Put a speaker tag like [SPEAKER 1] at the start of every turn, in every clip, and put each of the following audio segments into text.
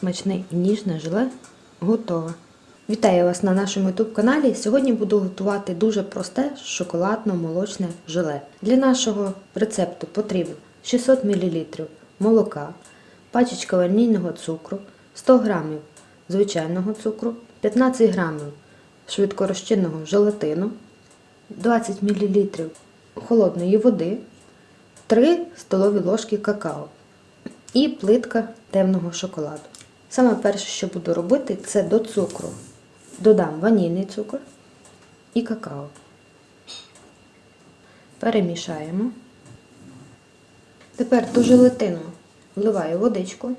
[SPEAKER 1] Смачне і ніжне желе готове. Вітаю вас на нашому YouTube каналі. Сьогодні буду готувати дуже просте шоколадно-молочне желе. Для нашого рецепту потрібно 600 мл молока, пачечка ванільного цукру, 100 г звичайного цукру, 15 г швидкорозчинного желатину, 20 мл холодної води, 3 столові ложки какао і плитка темного шоколаду. Саме перше, що буду робити, це до цукру. Додам ванільний цукор і какао. Перемішаємо. Тепер до желатину вливаю водичку.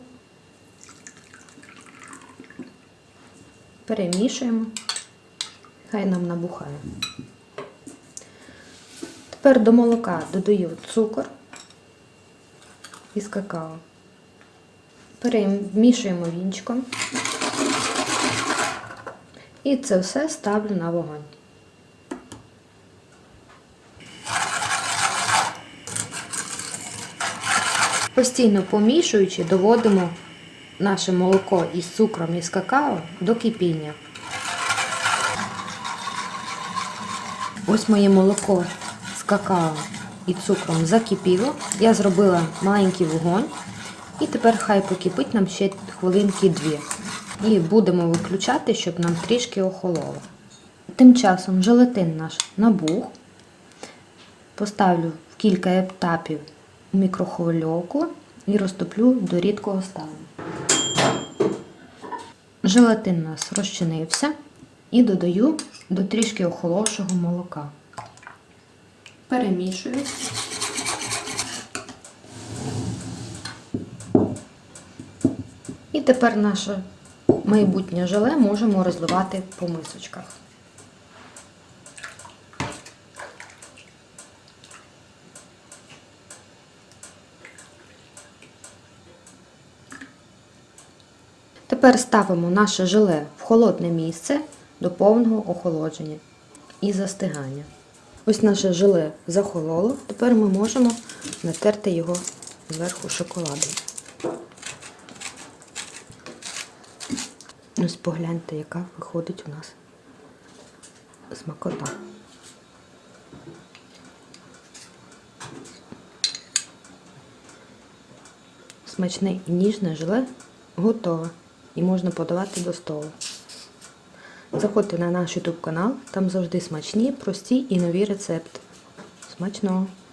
[SPEAKER 1] Перемішуємо. Хай нам набухає. Тепер до молока додаю цукор із какао. Перемішуємо вінчиком. І це все ставлю на вогонь. Постійно помішуючи, доводимо наше молоко із цукром і з какао до кипіння. Ось моє молоко з какао і цукром закипіло. Я зробила маленький вогонь. І тепер хай покипить нам ще хвилинки дві. І будемо виключати, щоб нам трішки охололо. Тим часом желатин наш набух. Поставлю в кілька етапів мікрохвильовку і розтоплю до рідкого стану. Желатин у нас розчинився і додаю до трішки охоловшого молока. Перемішую. І тепер наше майбутнє желе можемо розливати по мисочках. Тепер ставимо наше желе в холодне місце до повного охолодження і застигання. Ось наше желе захололо, тепер ми можемо натерти його зверху шоколадом. Ось погляньте, яка виходить у нас смакота. Смачне і ніжне желе готове і можна подавати до столу. Заходьте на наш YouTube канал, там завжди смачні, прості і нові рецепти. Смачного!